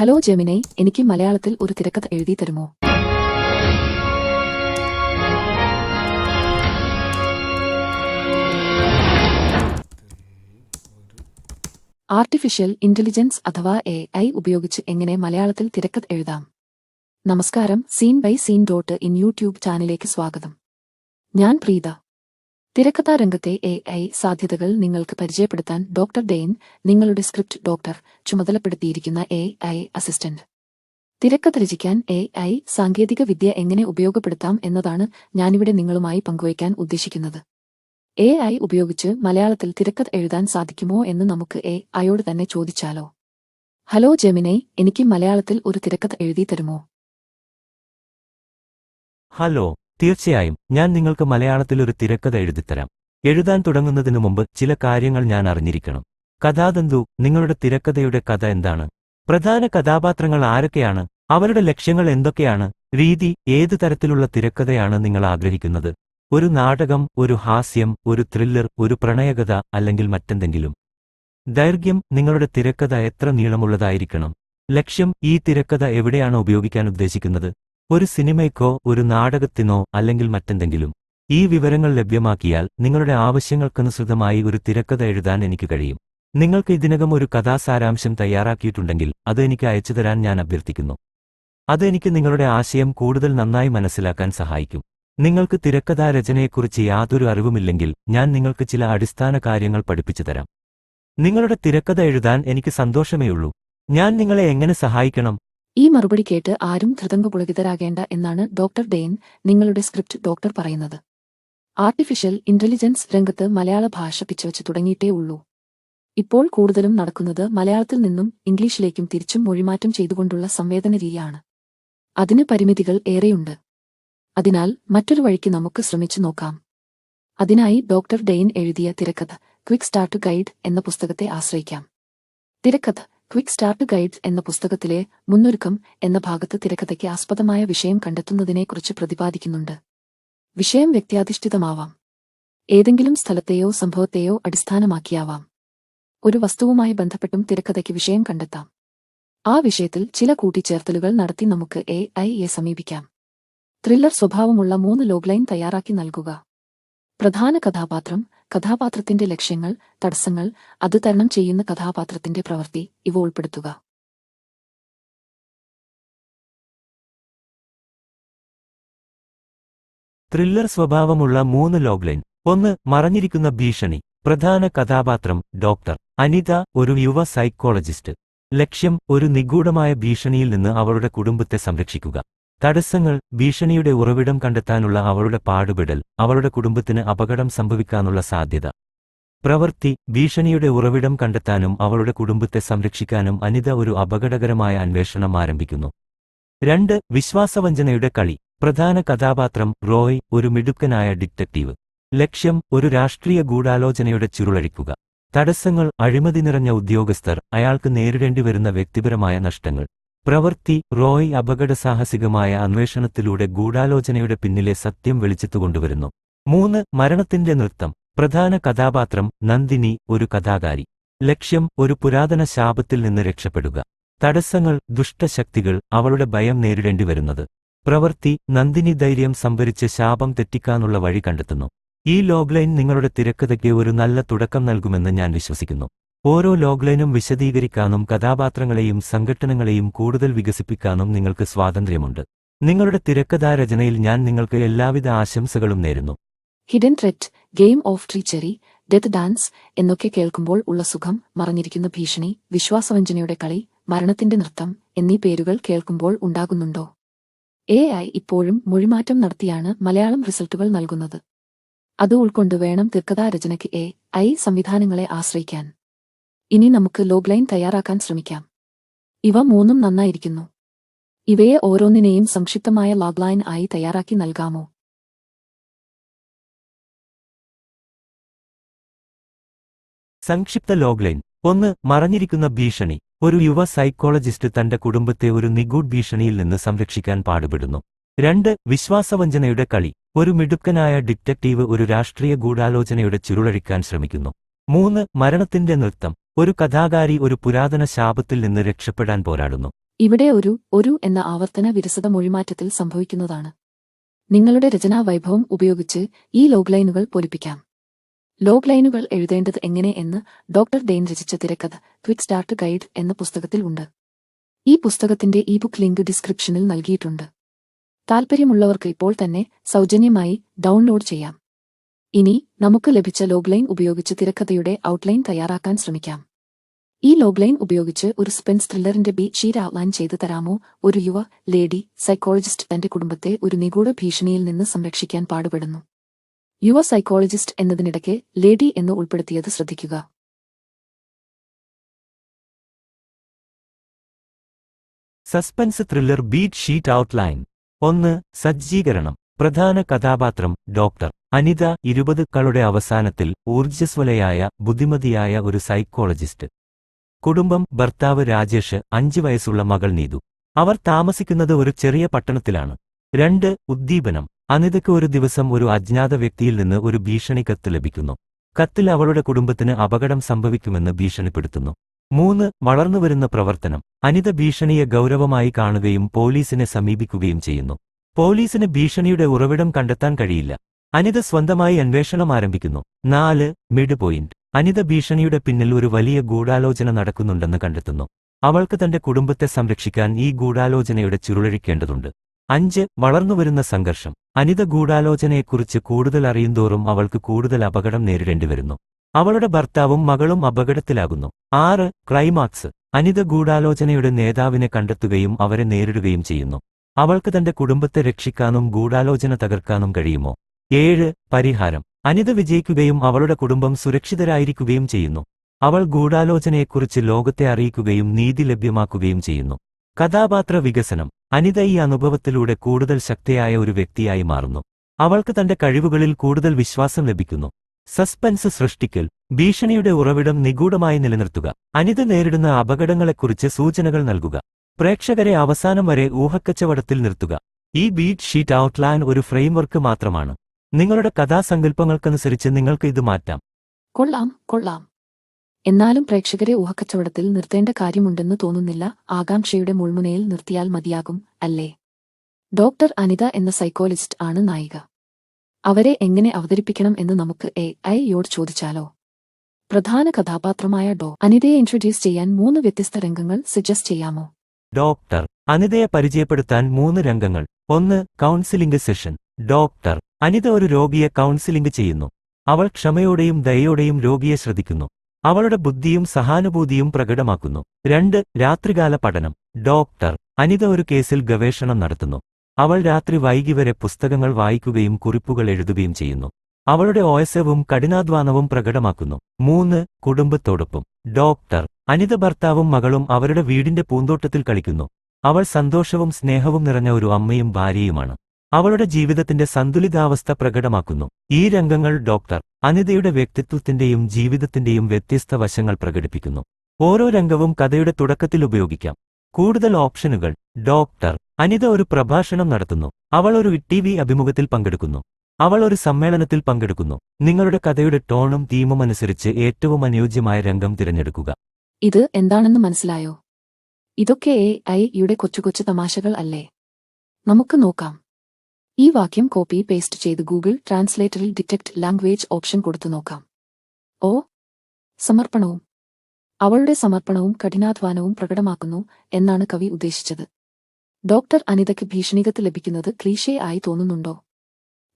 Hello ജെമിനെ എനിക്ക് മലയാളത്തിൽ ഒരു തിരക്കഥ എഴുതി തരുമോ? ആർട്ടിഫിഷ്യൽ ഇന്റലിജൻസ് അഥവാ എ ഐ ഉപയോഗിച്ച് എങ്ങനെ മലയാളത്തിൽ തിരക്കഥ എഴുതാം? നമസ്കാരം scene by scene dot in YouTube ചാനലിലേക്ക് സ്വാഗതം. ഞാൻ പ്രീത. തിരക്കഥാ രംഗത്തെ എ ഐ സാധ്യതകൾ നിങ്ങൾക്ക് പരിചയപ്പെടുത്താൻ ഡോക്ടർ ഡെയിൻ നിങ്ങളുടെ സ്ക്രിപ്റ്റ് ഡോക്ടർ ചുമതലപ്പെടുത്തിയിരിക്കുന്ന എ ഐ അസിസ്റ്റന്റ്. തിരക്കഥ രചിക്കാൻ എ ഐ സാങ്കേതിക വിദ്യ എങ്ങനെ ഉപയോഗപ്പെടുത്താം എന്നതാണ് ഞാനിവിടെ നിങ്ങളുമായി പങ്കുവയ്ക്കാൻ ഉദ്ദേശിക്കുന്നത്. എ ഐ ഉപയോഗിച്ച് മലയാളത്തിൽ തിരക്കഥ എഴുതാൻ സാധിക്കുമോ എന്ന് നമുക്ക് എ ഐയോട് തന്നെ ചോദിച്ചാലോ? ഹലോ ജെമിനെ എനിക്ക് മലയാളത്തിൽ ഒരു തിരക്കഥ എഴുതി തരുമോ? ഹലോ തീർച്ചയായും ഞാൻ നിങ്ങൾക്ക് മലയാളത്തിൽ ഒരു തിരക്കഥ എഴുതിത്തരാം. എഴുതാൻ തുടങ്ങുന്നതിനു മുമ്പ് ചില കാര്യങ്ങൾ ഞാൻ അറിഞ്ഞിരിക്കണം. കഥാതന്തു നിങ്ങളുടെ തിരക്കഥയുടെ കഥ എന്താണ്? പ്രധാന കഥാപാത്രങ്ങൾ ആരൊക്കെയാണ്? അവരുടെ ലക്ഷ്യങ്ങൾ എന്തൊക്കെയാണ്? രീതി ഏതു തരത്തിലുള്ള തിരക്കഥയാണ് നിങ്ങൾ ആഗ്രഹിക്കുന്നത്? ഒരു നാടകം ഒരു ഹാസ്യം ഒരു ത്രില്ലർ ഒരു പ്രണയകഥ അല്ലെങ്കിൽ മറ്റെന്തെങ്കിലും? ദൈർഘ്യം നിങ്ങളുടെ തിരക്കഥ എത്ര നീളമുള്ളതായിരിക്കണം? ലക്ഷ്യം ഈ തിരക്കഥ എവിടെയാണ് ഉപയോഗിക്കാൻ ഉദ്ദേശിക്കുന്നത്? ഒരു സിനിമയ്ക്കോ ഒരു നാടകത്തിനോ അല്ലെങ്കിൽ മറ്റെന്തെങ്കിലും ഈ വിവരങ്ങൾ ലഭ്യമാക്കിയാൽ നിങ്ങളുടെ ആവശ്യങ്ങൾക്കനുസൃതമായി ഒരു തിരക്കഥ എഴുതാൻ എനിക്ക് കഴിയും. നിങ്ങൾക്ക് ഇതിനകം ഒരു കഥാസാരാംശം തയ്യാറാക്കിയിട്ടുണ്ടെങ്കിൽ അത് എനിക്ക് അയച്ചു തരാൻ ഞാൻ അഭ്യർത്ഥിക്കുന്നു. അത് എനിക്ക് നിങ്ങളുടെ ആശയം കൂടുതൽ നന്നായി മനസ്സിലാക്കാൻ സഹായിക്കും. നിങ്ങൾക്ക് തിരക്കഥാ രചനയെക്കുറിച്ച് യാതൊരു അറിവുമില്ലെങ്കിൽ ഞാൻ നിങ്ങൾക്ക് ചില അടിസ്ഥാന കാര്യങ്ങൾ പഠിപ്പിച്ചു തരാം. നിങ്ങളുടെ തിരക്കഥ എഴുതാൻ എനിക്ക് സന്തോഷമേയുള്ളൂ. ഞാൻ നിങ്ങളെ എങ്ങനെ സഹായിക്കണം? ഈ മറുപടി കേട്ട് ആരും ധൃതംഗപുളകിതരാകേണ്ട എന്നാണ് ഡോക്ടർ ഡെയിൻ നിങ്ങളുടെ സ്ക്രിപ്റ്റ് ഡോക്ടർ പറയുന്നത്. ആർട്ടിഫിഷ്യൽ ഇന്റലിജൻസ് രംഗത്ത് മലയാള ഭാഷ പിച്ചവച്ച് തുടങ്ങിയിട്ടേ ഉള്ളൂ. ഇപ്പോൾ കൂടുതലും നടക്കുന്നത് മലയാളത്തിൽ നിന്നും ഇംഗ്ലീഷിലേക്കും തിരിച്ചും മൊഴിമാറ്റം ചെയ്തുകൊണ്ടുള്ള സംവേദന രീതിയാണ് അതിന് പരിമിതികൾ ഏറെയുണ്ട്. അതിനാൽ മറ്റൊരു വഴിക്ക് നമുക്ക് ശ്രമിച്ചു നോക്കാം. അതിനായി ഡോക്ടർ ഡെയിൻ എഴുതിയ തിരക്കഥ ക്വിക്ക് സ്റ്റാർട്ട് ഗൈഡ് എന്ന പുസ്തകത്തെ ആശ്രയിക്കാം. തിരക്കഥ ക്വിക്ക് സ്റ്റാർട്ട് ഗൈഡ്സ് എന്ന പുസ്തകത്തിലെ മുന്നൊരുക്കം എന്ന ഭാഗത്ത് തിരക്കഥയ്ക്ക് ആസ്പദമായ വിഷയം കണ്ടെത്തുന്നതിനെക്കുറിച്ച് പ്രതിപാദിക്കുന്നുണ്ട്. വിഷയം വ്യക്തിയാധിഷ്ഠിതമാവാം. ഏതെങ്കിലും സ്ഥലത്തെയോ സംഭവത്തെയോ അടിസ്ഥാനമാക്കിയാവാം. ഒരു വസ്തുവുമായി ബന്ധപ്പെട്ടും തിരക്കഥയ്ക്ക് വിഷയം കണ്ടെത്താം. ആ വിഷയത്തിൽ ചില കൂട്ടിച്ചേർത്തലുകൾ നടത്തി നമുക്ക് എ ഐ എ സമീപിക്കാം. ത്രില്ലർ സ്വഭാവമുള്ള മൂന്ന് ലോഗ്ലൈൻ തയ്യാറാക്കി നൽകുക. പ്രധാന കഥാപാത്രം കഥാപാത്രത്തിന്റെ ലക്ഷ്യങ്ങൾ തടസ്സങ്ങൾ അത് തരണം ചെയ്യുന്ന കഥാപാത്രത്തിന്റെ പ്രവൃത്തി ഇവ ഉൾപ്പെടുത്തുക. ത്രില്ലർ സ്വഭാവമുള്ള മൂന്ന് ലോഗ്ലൈൻ. ഒന്ന് മറഞ്ഞിരിക്കുന്ന ഭീഷണി. പ്രധാന കഥാപാത്രം ഡോക്ടർ. അനിത ഒരു യുവ സൈക്കോളജിസ്റ്റ്. ലക്ഷ്യം ഒരു നിഗൂഢമായ ഭീഷണിയിൽ നിന്ന് അവളുടെ കുടുംബത്തെ സംരക്ഷിക്കുക. തടസ്സങ്ങൾ ഭീഷണിയുടെ ഉറവിടം കണ്ടെത്താനുള്ള അവളുടെ പാടുപെടൽ അവളുടെ കുടുംബത്തിന് അപകടം സംഭവിക്കാനുള്ള സാധ്യത. പ്രവൃത്തി ഭീഷണിയുടെ ഉറവിടം കണ്ടെത്താനും അവളുടെ കുടുംബത്തെ സംരക്ഷിക്കാനും അനിത ഒരു അപകടകരമായ അന്വേഷണം ആരംഭിക്കുന്നു. രണ്ട് വിശ്വാസവഞ്ചനയുടെ കളി. പ്രധാന കഥാപാത്രം റോയ് ഒരു മിടുക്കനായ ഡിറ്റക്റ്റീവ്. ലക്ഷ്യം ഒരു രാഷ്ട്രീയ ഗൂഢാലോചനയുടെ ചുരുളഴിക്കുക. തടസ്സങ്ങൾ അഴിമതി നിറഞ്ഞ ഉദ്യോഗസ്ഥർ അയാൾക്ക് നേരിടേണ്ടിവരുന്ന വ്യക്തിപരമായ നഷ്ടങ്ങൾ. പ്രവൃത്തി റോയ് അപകടസാഹസികമായ അന്വേഷണത്തിലൂടെ ഗൂഢാലോചനയുടെ പിന്നിലെ സത്യം വെളിച്ചത്തുകൊണ്ടുവരുന്നു മൂന്ന് മരണത്തിന്റെ നൃത്തം. പ്രധാന കഥാപാത്രം നന്ദിനി ഒരു കഥാകാരി. ലക്ഷ്യം ഒരു പുരാതന ശാപത്തിൽ നിന്ന് രക്ഷപ്പെടുക. തടസ്സങ്ങൾ ദുഷ്ടശക്തികൾ അവളുടെ ഭയം നേരിടേണ്ടി വരുന്നത്. പ്രവൃത്തി നന്ദിനി ധൈര്യം സംഭരിച്ച് ശാപം തെറ്റിക്കാനുള്ള വഴി കണ്ടെത്തുന്നു. ഈ ലോഗ്ലൈൻ നിങ്ങളുടെ തിരക്കഥയ്ക്ക് ഒരു നല്ല തുടക്കം നൽകുമെന്ന് ഞാൻ വിശ്വസിക്കുന്നു. ഓരോ ലോഗ്ലൈനും വിശദീകരിക്കാനും കഥാപാത്രങ്ങളെയും സംഘട്ടനങ്ങളെയും കൂടുതൽ വികസിപ്പിക്കാനും നിങ്ങൾക്ക് സ്വാതന്ത്ര്യമുണ്ട്. നിങ്ങളുടെ തിരക്കഥാ രചനയിൽ ഞാൻ നിങ്ങൾക്ക് എല്ലാവിധ ആശംസകളും നേരുന്നു. Hidden threat game of treachery death dance എന്നൊക്കെ കേൾക്കുമ്പോൾ ഉള്ള സുഖം മറഞ്ഞിരിക്കുന്ന ഭീഷണി വിശ്വാസവഞ്ചനയുടെ കളി മരണത്തിന്റെ നൃത്തം എന്നീ പേരുകൾ കേൾക്കുമ്പോൾ ഉണ്ടാകുന്നുണ്ടോ? എ ഐ ഇപ്പോഴും മൊഴിമാറ്റം നടത്തിയാണ് മലയാളം റിസൾട്ടുകൾ നൽകുന്നത്. അത് ഉൾക്കൊണ്ട് വേണം തിർക്കഥാ രചനയ്ക്ക് എ ഐ സംവിധാനങ്ങളെ ആശ്രയിക്കാൻ. ഇനി നമുക്ക് ലോഗ്ലൈൻ തയ്യാറാക്കാൻ ശ്രമിക്കാം. ഇവ മൂന്നും നന്നായിരിക്കുന്നു. ഇവയെ ഓരോന്നിനെയും സംക്ഷിപ്തമായ ലോഗ്ലൈൻ ആയി തയ്യാറാക്കി നൽകാമോ? സംക്ഷിപ്ത ലോഗ്ലൈൻ ഒന്ന് മറഞ്ഞിരിക്കുന്ന ഭീഷണി. ഒരു യുവ സൈക്കോളജിസ്റ്റ് തന്റെ കുടുംബത്തെ ഒരു നിഗൂഢ് ഭീഷണിയിൽ നിന്ന് സംരക്ഷിക്കാൻ പാടുപെടുന്നു. രണ്ട് വിശ്വാസവഞ്ചനയുടെ കളി. ഒരു മിടുക്കനായ ഡിറ്റക്റ്റീവ് ഒരു രാഷ്ട്രീയ ഗൂഢാലോചനയുടെ ചുരുളഴിക്കാൻ ശ്രമിക്കുന്നു. മൂന്ന് മരണത്തിന്റെ നൃത്തം. ഒരു കഥാകാരി ഒരു പുരാതന ശാപത്തിൽ നിന്ന് രക്ഷപ്പെടാൻ പോരാടുന്നു. ഇവിടെ ഒരു ഒരു എന്ന ആവർത്തന വിരസത മൊഴിമാറ്റത്തിൽ സംഭവിക്കുന്നതാണ്. നിങ്ങളുടെ രചനാ വൈഭവം ഉപയോഗിച്ച് ഈ ലോഗ് ലൈനുകൾ പൊലിപ്പിക്കാം. ലോഗ് ലൈനുകൾ എഴുതേണ്ടത് എങ്ങനെ എന്ന് ഡോക്ടർ ഡെയിൻ രചിച്ച തിരക്കഥ ക്വിക്ക് സ്റ്റാർട്ട് ഗൈഡ് എന്ന പുസ്തകത്തിൽ ഉണ്ട്. ഈ പുസ്തകത്തിന്റെ ഇ ബുക്ക് ലിങ്ക് ഡിസ്ക്രിപ്ഷനിൽ നൽകിയിട്ടുണ്ട്. താൽപ്പര്യമുള്ളവർക്ക് ഇപ്പോൾ തന്നെ സൗജന്യമായി ഡൗൺലോഡ് ചെയ്യാം. ഇനി നമുക്ക് ലഭിച്ച ലോഗ്ലൈൻ ഉപയോഗിച്ച് തിരക്കഥയുടെ ഔട്ട്ലൈൻ തയ്യാറാക്കാൻ ശ്രമിക്കാം. ഈ ലോഗ്ലൈൻ ഉപയോഗിച്ച് ഒരു സ്പെൻസ് ത്രില്ലറിന്റെ ബി ഷീറ്റ് ഔട്ട്ലൈൻ ചെയ്തു തരാമോ? ഒരു യുവ ലേഡി സൈക്കോളജിസ്റ്റ് തന്റെ കുടുംബത്തെ ഒരു നിഗൂഢ ഭീഷണിയിൽ നിന്ന് സംരക്ഷിക്കാൻ പാടുപെടുന്നു. യുവ സൈക്കോളജിസ്റ്റ് എന്നതിനിടയ്ക്ക് ലേഡി എന്ന് ഉൾപ്പെടുത്തിയത് ശ്രദ്ധിക്കുക. Suspense thriller beat sheet outline ഒന്ന് സജ്ജീകരണം. പ്രധാന കഥാപാത്രം ഡോക്ടർ. അനിത ഇരുപതുക്കളുടെ അവസാനത്തിൽ ഊർജസ്വലയായ ബുദ്ധിമതിയായ ഒരു സൈക്കോളജിസ്റ്റ്. കുടുംബം ഭർത്താവ് രാജേഷ് അഞ്ചു വയസ്സുള്ള മകൾ നീതു. അവർ താമസിക്കുന്നത് ഒരു ചെറിയ പട്ടണത്തിലാണ്. രണ്ട് ഉദ്ദീപനം. അനിതയ്ക്ക് ഒരു ദിവസം ഒരു അജ്ഞാത വ്യക്തിയിൽ നിന്ന് ഒരു ഭീഷണി കത്ത് ലഭിക്കുന്നു. കത്തിൽ അവളുടെ കുടുംബത്തിന് അപകടം സംഭവിക്കുമെന്ന് ഭീഷണിപ്പെടുത്തുന്നു. മൂന്ന് വളർന്നുവരുന്ന പ്രവർത്തനം. അനിത ഭീഷണിയെ ഗൗരവമായി കാണുകയും പോലീസിനെ സമീപിക്കുകയും ചെയ്യുന്നു. പോലീസിന് ഭീഷണിയുടെ ഉറവിടം കണ്ടെത്താൻ കഴിയില്ല. അനിത സ്വന്തമായി അന്വേഷണം ആരംഭിക്കുന്നു. നാല് മിഡ് പോയിന്റ്. അനിത ഭീഷണിയുടെ പിന്നിൽ ഒരു വലിയ ഗൂഢാലോചന നടക്കുന്നുണ്ടെന്ന് കണ്ടെത്തുന്നു. അവൾക്ക് തന്റെ കുടുംബത്തെ സംരക്ഷിക്കാൻ ഈ ഗൂഢാലോചനയുടെ ചുരുളഴിക്കേണ്ടതുണ്ട്. അഞ്ച് വളർന്നുവരുന്ന സംഘർഷം. അനിത ഗൂഢാലോചനയെക്കുറിച്ച് കൂടുതൽ അറിയുന്തോറും അവൾക്ക് കൂടുതൽ അപകടം നേരിടേണ്ടിവരുന്നു. അവളുടെ ഭർത്താവും മകളും അപകടത്തിലാകുന്നു. ആറ് ക്ലൈമാക്സ്. അനിത ഗൂഢാലോചനയുടെ നേതാവിനെ കണ്ടെത്തുകയും അവരെ നേരിടുകയും ചെയ്യുന്നു. അവൾക്ക് തന്റെ കുടുംബത്തെ രക്ഷിക്കാനും ഗൂഢാലോചന തകർക്കാനും കഴിയുമോ? ഏഴ് പരിഹാരം. അനിത വിജയിക്കുകയും അവളുടെ കുടുംബം സുരക്ഷിതരായിരിക്കുകയും ചെയ്യുന്നു. അവൾ ഗൂഢാലോചനയെക്കുറിച്ച് ലോകത്തെ അറിയിക്കുകയും നീതി ലഭ്യമാക്കുകയും ചെയ്യുന്നു. കഥാപാത്ര വികസനം. അനിത ഈ അനുഭവത്തിലൂടെ കൂടുതൽ ശക്തിയായ ഒരു വ്യക്തിയായി മാറുന്നു. അവൾക്ക് തന്റെ കഴിവുകളിൽ കൂടുതൽ വിശ്വാസം ലഭിക്കുന്നു. സസ്പെൻസ് സൃഷ്ടിക്കൽ. ഭീഷണിയുടെ ഉറവിടം നിഗൂഢമായി നിലനിർത്തുക. അനിത നേരിടുന്ന അപകടങ്ങളെക്കുറിച്ച് സൂചനകൾ നൽകുക. പ്രേക്ഷകരെ അവസാനം വരെ ഊഹക്കച്ചവടത്തിൽ നിർത്തുക. ഈ ബീറ്റ് ഷീറ്റ് ഔട്ട്ലൈൻ ഒരു ഫ്രെയിംവർക്ക് മാത്രമാണ്. നിങ്ങളുടെ കഥാസങ്കല്പങ്ങൾക്കനുസരിച്ച് നിങ്ങൾക്ക് ഇത് മാറ്റാം. കൊള്ളാം കൊള്ളാം. എന്നാലും പ്രേക്ഷകരെ ഊഹക്കച്ചവടത്തിൽ നിർത്തേണ്ട കാര്യമുണ്ടെന്ന് തോന്നുന്നില്ല. ആകാംക്ഷയുടെ മുൾമുനയിൽ നിർത്തിയാൽ മതിയാകും അല്ലേ? ഡോക്ടർ അനിത എന്ന സൈക്കോളജിസ്റ്റ് ആണ് നായിക. അവരെ എങ്ങനെ അവതരിപ്പിക്കണം എന്ന് നമുക്ക് എ ഐയോട് ചോദിച്ചാലോ? പ്രധാന കഥാപാത്രമായ ഡോ അനിതയെ ഇൻട്രൊഡ്യൂസ് ചെയ്യാൻ മൂന്ന് വ്യത്യസ്ത രംഗങ്ങൾ സജസ്റ്റ് ചെയ്യാമോ? ഡോക്ടർ അനിതയെ പരിചയപ്പെടുത്താൻ മൂന്ന് രംഗങ്ങൾ. ഒന്ന് കൗൺസിലിംഗ് സെഷൻ ഡോക്ടർ അനിത ഒരു രോഗിയെ കൗൺസിലിംഗ് ചെയ്യുന്നു. അവൾ ക്ഷമയോടെയും ദയോടെയും രോഗിയെ ശ്രദ്ധിക്കുന്നു. അവളുടെ ബുദ്ധിയും സഹാനുഭൂതിയും പ്രകടമാക്കുന്നു. രണ്ട് രാത്രികാല പഠനം. ഡോക്ടർ അനിത ഒരു കേസിൽ ഗവേഷണം നടത്തുന്നു. അവൾ രാത്രി വൈകി വരെ പുസ്തകങ്ങൾ വായിക്കുകയും കുറിപ്പുകൾ എഴുതുകയും ചെയ്യുന്നു. അവളുടെ ഓയസവും കഠിനാധ്വാനവും പ്രകടമാക്കുന്നു. മൂന്ന് കുടുംബത്തോടൊപ്പം. ഡോക്ടർ അനിത ഭർത്താവും മകളും അവരുടെ വീടിന്റെ പൂന്തോട്ടത്തിൽ കളിക്കുന്നു. അവൾ സന്തോഷവും സ്നേഹവും നിറഞ്ഞ ഒരു അമ്മയും ഭാര്യയുമാണ്. അവളുടെ ജീവിതത്തിന്റെ സന്തുലിതാവസ്ഥ പ്രകടമാക്കുന്നു. ഈ രംഗങ്ങൾ ഡോക്ടർ അനിതയുടെ വ്യക്തിത്വത്തിന്റെയും ജീവിതത്തിന്റെയും വ്യത്യസ്ത വശങ്ങൾ പ്രകടിപ്പിക്കുന്നു. ഓരോ രംഗവും കഥയുടെ തുടക്കത്തിൽ ഉപയോഗിക്കാം. കൂടുതൽ ഓപ്ഷനുകൾ. ഡോക്ടർ അനിത ഒരു പ്രഭാഷണം നടത്തുന്നു. അവൾ ഒരു ടി വി അഭിമുഖത്തിൽ പങ്കെടുക്കുന്നു. അവൾ ഒരു സമ്മേളനത്തിൽ പങ്കെടുക്കുന്നു. നിങ്ങളുടെ കഥയുടെ ടോണും തീമും അനുസരിച്ച് ഏറ്റവും അനുയോജ്യമായ രംഗം തിരഞ്ഞെടുക്കുക. ഇത് എന്താണെന്ന് മനസ്സിലായോ? ഇതൊക്കെ എ ഐ കൊച്ചു കൊച്ചു തമാശകൾ അല്ലേ? നമുക്ക് നോക്കാം. ഈ വാക്യം കോപ്പി പേസ്റ്റ് ചെയ്ത് ഗൂഗിൾ ട്രാൻസ്ലേറ്ററിൽ ഡിറ്റക്ട് ലാംഗ്വേജ് ഓപ്ഷൻ കൊടുത്തു നോക്കാം. ഓ സമർപ്പണവും. അവളുടെ സമർപ്പണവും കഠിനാധ്വാനവും പ്രകടമാക്കുന്നു എന്നാണ് കവി ഉദ്ദേശിച്ചത്. ഡോക്ടർ അനിതയ്ക്ക് ഭീഷണികത്ത് ലഭിക്കുന്നത് ക്ലീഷേ ആയി തോന്നുന്നുണ്ടോ?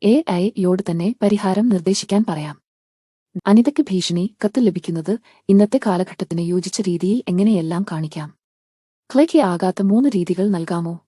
എ ഐ യോട് തന്നെ പരിഹാരം നിർദ്ദേശിക്കാൻ പറയാം. അനിതയ്ക്ക് ഭീഷണി കത്ത് ലഭിക്കുന്നത് ഇന്നത്തെ കാലഘട്ടത്തിന് യോജിച്ച രീതിയിൽ എങ്ങനെയെല്ലാം കാണിക്കാം? ക്ലേക്ക് ആകാത്ത മൂന്ന് രീതികൾ നൽകാമോ?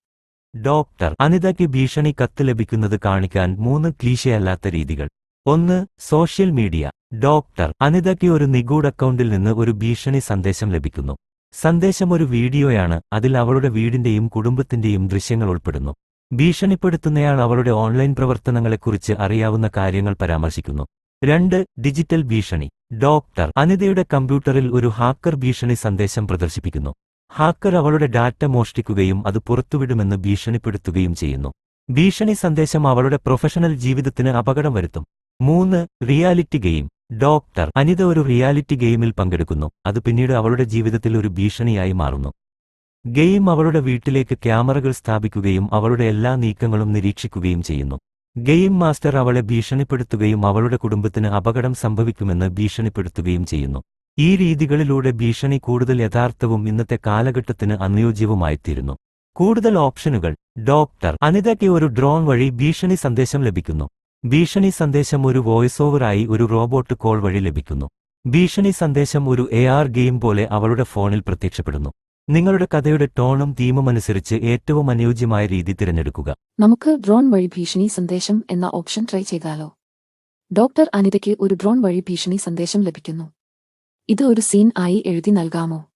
ഡോക്ടർ അനിതയ്ക്ക് ഭീഷണി കത്ത് ലഭിക്കുന്നത് കാണിക്കാൻ മൂന്ന് ക്ലീശയല്ലാത്ത രീതികൾ. ഒന്ന് സോഷ്യൽ മീഡിയ. ഡോക്ടർ അനിതയ്ക്ക് ഒരു നിഗൂഢ അക്കൗണ്ടിൽ നിന്ന് ഒരു ഭീഷണി സന്ദേശം ലഭിക്കുന്നു. സന്ദേശം ഒരു വീഡിയോയാണ് അതിൽ അവളുടെ വീടിന്റെയും കുടുംബത്തിന്റെയും ദൃശ്യങ്ങൾ ഉൾപ്പെടുന്നു. ഭീഷണിപ്പെടുത്തുന്നയാൾ അവളുടെ ഓൺലൈൻ പ്രവർത്തനങ്ങളെക്കുറിച്ച് അറിയാവുന്ന കാര്യങ്ങൾ പരാമർശിക്കുന്നു. രണ്ട് ഡിജിറ്റൽ ഭീഷണി. ഡോക്ടർ അനിതയുടെ കമ്പ്യൂട്ടറിൽ ഒരു ഹാക്കർ ഭീഷണി സന്ദേശം പ്രദർശിപ്പിക്കുന്നു. ഹാക്കർ അവളുടെ ഡാറ്റ മോഷ്ടിക്കുകയും അത് പുറത്തുവിടുമെന്ന് ഭീഷണിപ്പെടുത്തുകയും ചെയ്യുന്നു. ഭീഷണി സന്ദേശം അവളുടെ പ്രൊഫഷണൽ ജീവിതത്തിന് അപകടം വരുത്തും. മൂന്ന് റിയാലിറ്റി ഗെയിം. ഡോക്ടർ അനിത ഒരു റിയാലിറ്റി ഗെയിമിൽ പങ്കെടുക്കുന്നു. അത് പിന്നീട് അവളുടെ ജീവിതത്തിൽ ഒരു ഭീഷണിയായി മാറുന്നു. ഗെയിം അവളുടെ വീട്ടിലേക്ക് ക്യാമറകൾ സ്ഥാപിക്കുകയും അവളുടെ എല്ലാ നീക്കങ്ങളും നിരീക്ഷിക്കുകയും ചെയ്യുന്നു. ഗെയിം മാസ്റ്റർ അവളെ ഭീഷണിപ്പെടുത്തുകയും അവളുടെ കുടുംബത്തിന് അപകടം സംഭവിക്കുമെന്ന് ഭീഷണിപ്പെടുത്തുകയും ചെയ്യുന്നു. ഈ രീതികളിലൂടെ ഭീഷണി കൂടുതൽ യഥാർത്ഥവും ഇന്നത്തെ കാലഘട്ടത്തിന് അനുയോജ്യവുമായിത്തീരുന്നു. കൂടുതൽ ഓപ്ഷനുകൾ. ഡോക്ടർ അനിതയ്ക്ക് ഒരു ഡ്രോൺ വഴി ഭീഷണി സന്ദേശം ലഭിക്കുന്നു. ഭീഷണി സന്ദേശം ഒരു വോയിസ് ഓവറായി ഒരു റോബോട്ട് കോൾ വഴി ലഭിക്കുന്നു. ഭീഷണി സന്ദേശം ഒരു എ ആർ ഗെയിം പോലെ അവളുടെ ഫോണിൽ പ്രത്യക്ഷപ്പെടുന്നു. നിങ്ങളുടെ കഥയുടെ ടോണും തീമും അനുസരിച്ച് ഏറ്റവും അനുയോജ്യമായ രീതി തിരഞ്ഞെടുക്കുക. നമുക്ക് ഡ്രോൺ വഴി ഭീഷണി സന്ദേശം എന്ന ഓപ്ഷൻ ട്രൈ ചെയ്താലോ? ഡോക്ടർ അനിതയ്ക്ക് ഒരു ഡ്രോൺ വഴി ഭീഷണി സന്ദേശം ലഭിക്കുന്നു. ഇത് ഒരു സീൻ ആയി എഴുതി നൽകാമോ?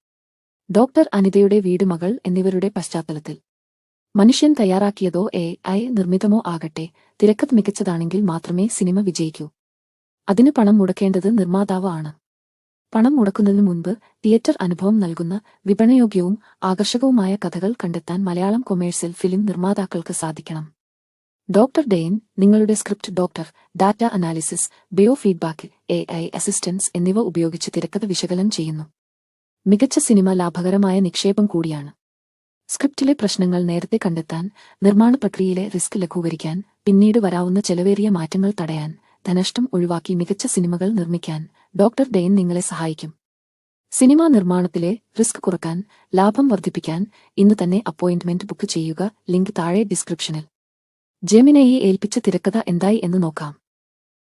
ഡോക്ടർ അനിതയുടെ വീട് മകൾ എന്നിവരുടെ പശ്ചാത്തലത്തിൽ. മനുഷ്യൻ തയ്യാറാക്കിയതോ എ ഐ നിർമ്മിതമോ ആകട്ടെ തിരക്കത്ത് മികച്ചതാണെങ്കിൽ മാത്രമേ സിനിമ വിജയിക്കൂ. അതിന് പണം മുടക്കേണ്ടത് നിർമ്മാതാവ് ആണ്. പണം മുടക്കുന്നതിനു മുൻപ് തിയേറ്റർ അനുഭവം നൽകുന്ന വിപണയോഗ്യവും ആകർഷകവുമായ കഥകൾ കണ്ടെത്താൻ മലയാളം കൊമേഴ്സ്യൽ ഫിലിം നിർമ്മാതാക്കൾക്ക് സാധിക്കണം. ഡോക്ടർ ഡെയിൻ നിങ്ങളുടെ script doctor data analysis bio feedback A I assistance എന്നിവ ഉപയോഗിച്ച് തിരക്കഥ വിശകലനം ചെയ്യുന്നു. മികച്ച സിനിമ ലാഭകരമായ നിക്ഷേപം കൂടിയാണ്. സ്ക്രിപ്റ്റിലെ പ്രശ്നങ്ങൾ നേരത്തെ കണ്ടെത്താൻ നിർമ്മാണ പ്രക്രിയയിലെ റിസ്ക് ലഘൂകരിക്കാൻ പിന്നീട് വരാവുന്ന ചെലവേറിയ മാറ്റങ്ങൾ തടയാൻ ധനഷ്ടം ഒഴിവാക്കി മികച്ച സിനിമകൾ നിർമ്മിക്കാൻ ഡോക്ടർ ഡെയിൻ നിങ്ങളെ സഹായിക്കും. സിനിമാ നിർമ്മാണത്തിലെ റിസ്ക് കുറയ്ക്കാൻ ലാഭം വർദ്ധിപ്പിക്കാൻ ഇന്ന് തന്നെ അപ്പോയിന്റ്മെന്റ് ബുക്ക് ചെയ്യുക ലിങ്ക് താഴെ ഡിസ്ക്രിപ്ഷനിൽ. ജെമിനയെ ഏൽപ്പിച്ച തിരക്കഥ എന്തായി എന്ന് നോക്കാം.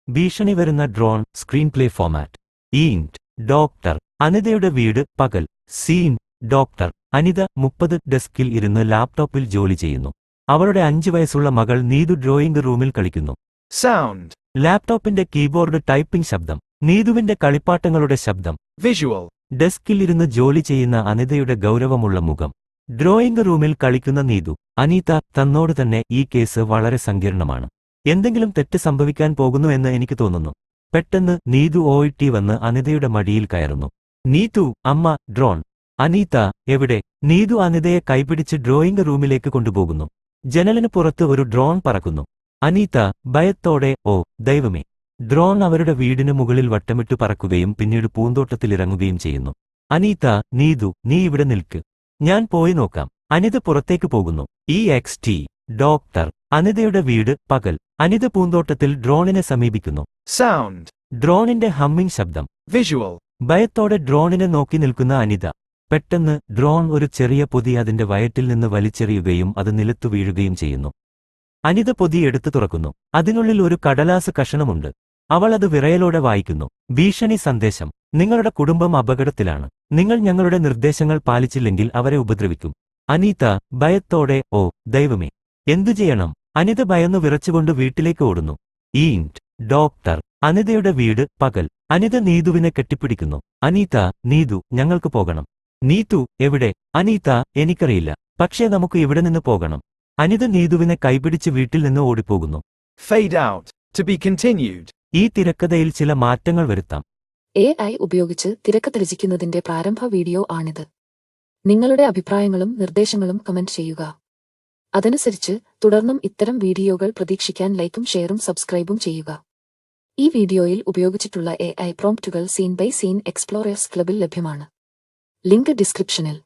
ഭീഷണി വരുന്ന drone screenplay format. INT doctor. അനിതയുടെ വീട് പകൽ. Scene doctor. അനിത മുപ്പത് ഡെസ്കിൽ ഇരുന്ന് ലാപ്ടോപ്പിൽ ജോലി ചെയ്യുന്നു. അവളുടെ അഞ്ചു വയസ്സുള്ള മകൾ നീതു ഡ്രോയിംഗ് റൂമിൽ കളിക്കുന്നു. സൗണ്ട് ലാപ്ടോപ്പിന്റെ കീബോർഡ് ടൈപ്പിംഗ് ശബ്ദം. നീതുവിന്റെ കളിപ്പാട്ടങ്ങളുടെ ശബ്ദം. വിഷ്വൽ ഡെസ്കിൽ ഇരുന്ന് ജോലി ചെയ്യുന്ന അനിതയുടെ ഗൗരവമുള്ള മുഖം. ഡ്രോയിംഗ് റൂമിൽ കളിക്കുന്ന നീതു. അനീത തന്നോട് തന്നെ ഈ കേസ് വളരെ സങ്കീർണമാണ്. എന്തെങ്കിലും തെറ്റ് സംഭവിക്കാൻ പോകുന്നു എന്ന് എനിക്ക് തോന്നുന്നു. പെട്ടെന്ന് നീതു ഓയിട്ടി വന്ന് അനിതയുടെ മടിയിൽ കയറുന്നു. നീതു അമ്മ ഡ്രോൺ. അനീത എവിടെ? നീതു അനിതയെ കൈപിടിച്ച് ഡ്രോയിംഗ് റൂമിലേക്ക് കൊണ്ടുപോകുന്നു. ജനലിന് പുറത്ത് ഒരു ഡ്രോൺ പറക്കുന്നു. അനീത ഭയത്തോടെ ഓ ദൈവമേ. ഡ്രോൺ അവരുടെ വീടിന് മുകളിൽ വട്ടമിട്ട് പറക്കുകയും പിന്നീട് പൂന്തോട്ടത്തിലിറങ്ങുകയും ചെയ്യുന്നു. അനീത നീതു നീ ഇവിടെ നിൽക്ക്. ഞാൻ പോയി നോക്കാം. അനിത പുറത്തേക്ക് പോകുന്നു. E X T doctor. അനിതയുടെ വീട് പകൽ. അനിത പൂന്തോട്ടത്തിൽ ഡ്രോണിനെ സമീപിക്കുന്നു. സൗണ്ട് ഡ്രോണിന്റെ ഹമ്മിംഗ് ശബ്ദം. വിഷ്വൽ ഭയത്തോടെ ഡ്രോണിനെ നോക്കി നിൽക്കുന്ന അനിത. പെട്ടെന്ന് ഡ്രോൺ ഒരു ചെറിയ പൊതി അതിന്റെ വയറ്റിൽ നിന്ന് വലിച്ചെറിയുകയും അത് നിലത്തു വീഴുകയും ചെയ്യുന്നു. അനിത പൊതി എടുത്തു തുറക്കുന്നു. അതിനുള്ളിൽ ഒരു കടലാസ് കഷണമുണ്ട്. അവൾ അത് വിറയലോടെ വായിക്കുന്നു. ഭീഷണി സന്ദേശം. നിങ്ങളുടെ കുടുംബം അപകടത്തിലാണ്. നിങ്ങൾ ഞങ്ങളുടെ നിർദ്ദേശങ്ങൾ പാലിച്ചില്ലെങ്കിൽ അവരെ ഉപദ്രവിക്കും. അനീത ഭയത്തോടെ ഓ ദൈവമേ എന്തു ചെയ്യണം? അനിത ഭയന്നു വിറച്ചുകൊണ്ട് വീട്ടിലേക്ക് ഓടുന്നു. ഈന്റ് ഡോക്ടർ അനിതയുടെ വീട് പകൽ. അനിത നീതുവിനെ കെട്ടിപ്പിടിക്കുന്നു. അനീത നീതു ഞങ്ങൾക്ക് പോകണം. നീതു എവിടെ? അനീത എനിക്കറിയില്ല. പക്ഷേ നമുക്ക് ഇവിടെ നിന്ന് പോകണം. അനിത നീതുവിനെ കൈപിടിച്ച് വീട്ടിൽ നിന്ന് ഓടിപ്പോകുന്നു. ഔട്ട് ടു ബി കണ്ടിന്യൂഡ് ഈ തിരക്കഥയിൽ ചില മാറ്റങ്ങൾ വരുത്താം. എ ഐ ഉപയോഗിച്ച് തിരക്കഥ രചിക്കുന്നതിന്റെ പ്രാരംഭ വീഡിയോ ആണിത്. നിങ്ങളുടെ അഭിപ്രായങ്ങളും നിർദ്ദേശങ്ങളും കമന്റ് ചെയ്യുക. അതനുസരിച്ച് തുടർന്നും ഇത്തരം വീഡിയോകൾ പ്രതീക്ഷിക്കാൻ ലൈക്കും ഷെയറും സബ്സ്ക്രൈബും ചെയ്യുക. ഈ വീഡിയോയിൽ ഉപയോഗിച്ചിട്ടുള്ള എ ഐ പ്രോംപ്റ്റുകൾ സീൻ ബൈ സീൻ എക്സ്പ്ലോറേഴ്സ് ക്ലബിൽ ലഭ്യമാണ്. ലിങ്ക് ഡിസ്ക്രിപ്ഷനിൽ.